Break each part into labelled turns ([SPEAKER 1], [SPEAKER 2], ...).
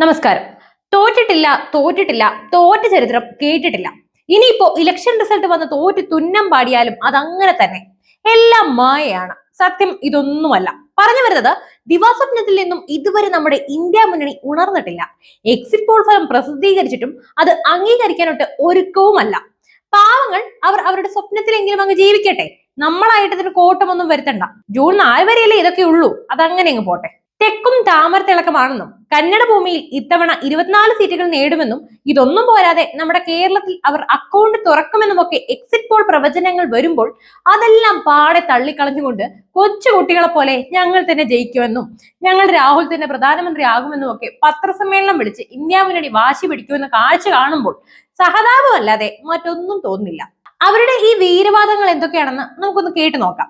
[SPEAKER 1] നമസ്കാരം. തോറ്റിട്ടില്ല തോറ്റിട്ടില്ല തോറ്റ ചരിത്രം കേട്ടിട്ടില്ല. ഇനിയിപ്പോ ഇലക്ഷൻ റിസൾട്ട് വന്ന് തോറ്റ് തുന്നം പാടിയാലും അതങ്ങനെ തന്നെ. എല്ലാം മായയാണ്. സത്യം ഇതൊന്നുമല്ല. പറഞ്ഞു വരുന്നത് ദിവാസ്വപ്നത്തിൽ നിന്നും ഇതുവരെ നമ്മുടെ ഇന്ത്യ മുന്നണി ഉണർന്നിട്ടില്ല. എക്സിറ്റ് പോൾ ഫലം പ്രസിദ്ധീകരിച്ചിട്ടും അത് അംഗീകരിക്കാനൊട്ട് ഒരുക്കവുമല്ല. പാവങ്ങൾ അവർ അവരുടെ സ്വപ്നത്തിലെങ്കിലും അങ്ങ് ജീവിക്കട്ടെ. നമ്മളായിട്ട് ഇതിന് കോട്ടമൊന്നും വരുത്തണ്ട. ജൂൺ നാല് വരെയല്ലേ ഇതൊക്കെ ഉള്ളൂ. അതങ്ങനെ അങ്ങ് പോട്ടെ. തെക്കും താമര തിളക്കമാണെന്നും കന്നഡ ഭൂമിയിൽ ഇത്തവണ ഇരുപത്തിനാല് സീറ്റുകൾ നേടുമെന്നും ഇതൊന്നും പോരാതെ നമ്മുടെ കേരളത്തിൽ അവർ അക്കൗണ്ട് തുറക്കുമെന്നുമൊക്കെ എക്സിറ്റ് പോൾ പ്രവചനങ്ങൾ വരുമ്പോൾ അതെല്ലാം പാടെ തള്ളിക്കളഞ്ഞുകൊണ്ട് കൊച്ചുകുട്ടികളെ പോലെ ഞങ്ങൾ തന്നെ ജയിക്കുമെന്നും ഞങ്ങൾ രാഹുൽ തന്നെ പ്രധാനമന്ത്രി ആകുമെന്നും ഒക്കെ പത്രസമ്മേളനം വിളിച്ച് ഇന്ത്യ മുന്നണി വാശി പിടിക്കുമെന്ന കാഴ്ച കാണുമ്പോൾ സഹതാപമല്ലാതെ മറ്റൊന്നും തോന്നില്ല അവരുടെ ഈ വീരവാദങ്ങൾ എന്തൊക്കെയാണെന്ന് നമുക്കൊന്ന് കേട്ടു നോക്കാം.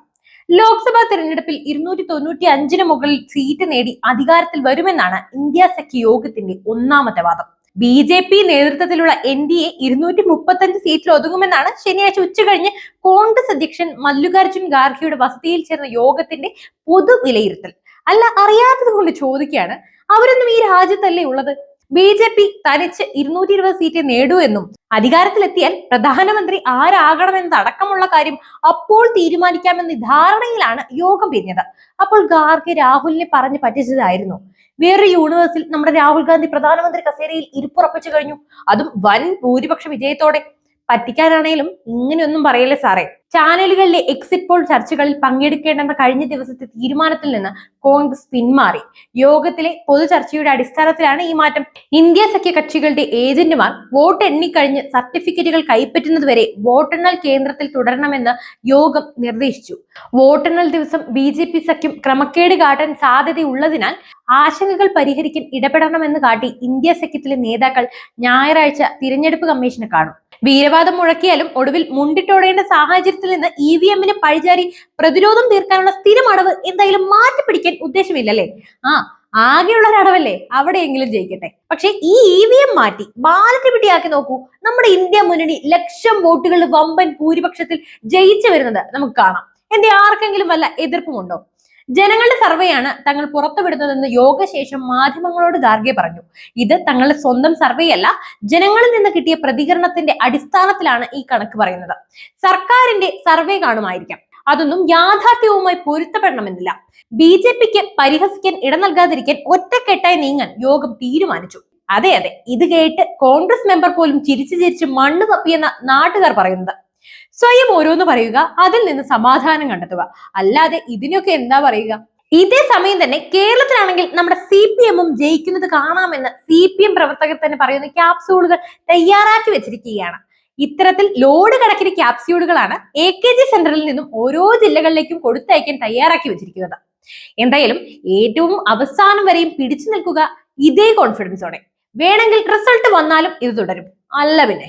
[SPEAKER 1] ലോക്സഭാ തെരഞ്ഞെടുപ്പിൽ ഇരുന്നൂറ്റി തൊണ്ണൂറ്റി അഞ്ചിന് മുകളിൽ സീറ്റ് നേടി അധികാരത്തിൽ വരുമെന്നാണ് ഇന്ത്യ സഖ്യ യോഗത്തിന്റെ ഒന്നാമത്തെ വാദം. ബി ജെ പി നേതൃത്വത്തിലുള്ള എൻ ഡി എ ഇരുന്നൂറ്റി മുപ്പത്തഞ്ച് സീറ്റിൽ ഒതുങ്ങുമെന്നാണ് ശനിയാഴ്ച ഉച്ചകഴിഞ്ഞ് കോൺഗ്രസ് അധ്യക്ഷൻ മല്ലികാർജുൻ ഖാർഗെയുടെ വസതിയിൽ ചേർന്ന യോഗത്തിന്റെ പൊതു വിലയിരുത്തൽ അല്ല അറിയാത്തത് കൊണ്ട് ചോദിക്കുകയാണ് അവരൊന്നും ഈ രാജ്യത്തല്ലേ ഉള്ളത്? ബി ജെ പി തനിച്ച് ഇരുന്നൂറ്റി ഇരുപത് സീറ്റ് നേടൂ എന്നും അധികാരത്തിലെത്തിയാൽ പ്രധാനമന്ത്രി ആരാകണമെന്നതടക്കമുള്ള കാര്യം അപ്പോൾ തീരുമാനിക്കാമെന്ന ധാരണയിലാണ് യോഗം പിരിഞ്ഞത്. അപ്പോൾ ഗാർഗെ രാഹുലിനെ പറഞ്ഞു പറ്റിച്ചതായിരുന്നു. വേറൊരു യൂണിവേഴ്സിൽ നമ്മുടെ രാഹുൽ ഗാന്ധി പ്രധാനമന്ത്രി കസേരയിൽ ഇരിപ്പുറപ്പിച്ചു കഴിഞ്ഞു. അതും വൻ ഭൂരിപക്ഷ വിജയത്തോടെ പറ്റിക്കാനാണേലും ഇങ്ങനെയൊന്നും പറയല്ലേ സാറേ. ചാനലുകളിലെ എക്സിറ്റ് പോൾ ചർച്ചകളിൽ പങ്കെടുക്കേണ്ടെന്ന കഴിഞ്ഞ ദിവസത്തെ തീരുമാനത്തിൽ നിന്ന് കോൺഗ്രസ് പിന്മാറി. യോഗത്തിലെ പൊതുചർച്ചയുടെ അടിസ്ഥാനത്തിലാണ് ഈ മാറ്റം. ഇന്ത്യ സഖ്യ കക്ഷികളുടെ ഏജന്റുമാർ വോട്ട് എണ്ണിക്കഴിഞ്ഞ് സർട്ടിഫിക്കറ്റുകൾ കൈപ്പറ്റുന്നത് വരെ വോട്ടെണ്ണൽ കേന്ദ്രത്തിൽ തുടരണമെന്ന് യോഗം നിർദ്ദേശിച്ചു. വോട്ടെണ്ണൽ ദിവസം ബി സഖ്യം ക്രമക്കേട് കാട്ടാൻ സാധ്യതയുള്ളതിനാൽ ആശങ്കകൾ പരിഹരിക്കാൻ ഇടപെടണമെന്ന് കാട്ടി ഇന്ത്യ സഖ്യത്തിലെ നേതാക്കൾ ഞായറാഴ്ച തിരഞ്ഞെടുപ്പ് കമ്മീഷനെ കാണും. വീരവാദം മുഴക്കിയാലും ഒടുവിൽ മുണ്ടിട്ടോടേണ്ട സാഹചര്യത്തിൽ നിന്ന് ഇ വി എമ്മിന് പഴിചാരി പ്രതിരോധം തീർക്കാനുള്ള സ്ഥിരം അടവ് എന്തായാലും മാറ്റി പിടിക്കാൻ ഉദ്ദേശമില്ലല്ലേ? ആ ആകെയുള്ള ഒരടവല്ലേ അവിടെയെങ്കിലും ജയിക്കട്ടെ. പക്ഷെ ഈ ഇ വി എം മാറ്റി ബാലറ്റ് പിടിയാക്കി നോക്കൂ. നമ്മുടെ ഇന്ത്യ മുന്നണി ലക്ഷം വോട്ടുകൾ വമ്പൻ ഭൂരിപക്ഷത്തിൽ ജയിച്ചു വരുന്നത് നമുക്ക് കാണാം. എന്റെ ആർക്കെങ്കിലും വല്ല എതിർപ്പുമുണ്ടോ? ജനങ്ങളുടെ സർവേയാണ് തങ്ങൾ പുറത്തുവിടുന്നതെന്ന് യോഗശേഷം മാധ്യമങ്ങളോട് ഗാർഗെ പറഞ്ഞു. ഇത് തങ്ങളുടെ സ്വന്തം സർവേ അല്ല ജനങ്ങളിൽ നിന്ന് കിട്ടിയ പ്രതികരണത്തിന്റെ അടിസ്ഥാനത്തിലാണ് ഈ കണക്ക് പറയുന്നത്. സർക്കാരിന്റെ സർവേ കാണുമായിരിക്കാം. അതൊന്നും യാഥാർത്ഥ്യവുമായി പൊരുത്തപ്പെടണമെന്നില്ല. ബി ജെ പിക്ക് പരിഹസിക്കാൻ ഇട നൽകാതിരിക്കാൻ ഒറ്റക്കെട്ടായി നീങ്ങാൻ യോഗം തീരുമാനിച്ചു. അതെ അതെ ഇത് കേട്ട് കോൺഗ്രസ് മെമ്പർ പോലും ചിരിച്ചു ചിരിച്ച് മണ്ണ് തപ്പിയെന്ന നാട്ടുകാർ പറയുന്നത്. സ്വയം ഓരോന്ന് പറയുക അതിൽ നിന്ന് സമാധാനം കണ്ടെത്തുക. അല്ലാതെ ഇതിനൊക്കെ എന്താ പറയുക? ഇതേ സമയം തന്നെ കേരളത്തിലാണെങ്കിൽ നമ്മുടെ സി പി എമ്മും ജയിക്കുന്നത് കാണാമെന്ന് സി പി എം പ്രവർത്തകർ തന്നെ പറയുന്ന ക്യാപ്സ്യൂളുകൾ തയ്യാറാക്കി വെച്ചിരിക്കുകയാണ്. ഇത്തരത്തിൽ ലോഡ് കണക്കിന് ക്യാപ്സ്യൂളുകളാണ് എ കെ ജി സെന്ററിൽ നിന്നും ഓരോ ജില്ലകളിലേക്കും കൊടുത്തയക്കാൻ തയ്യാറാക്കി വെച്ചിരിക്കുന്നത്. എന്തായാലും ഏറ്റവും അവസാനം വരെയും പിടിച്ചു നിൽക്കുക ഇതേ കോൺഫിഡൻസോടെ വേണമെങ്കിൽ റിസൾട്ട് വന്നാലും ഇത് തുടരും. അല്ല പിന്നെ.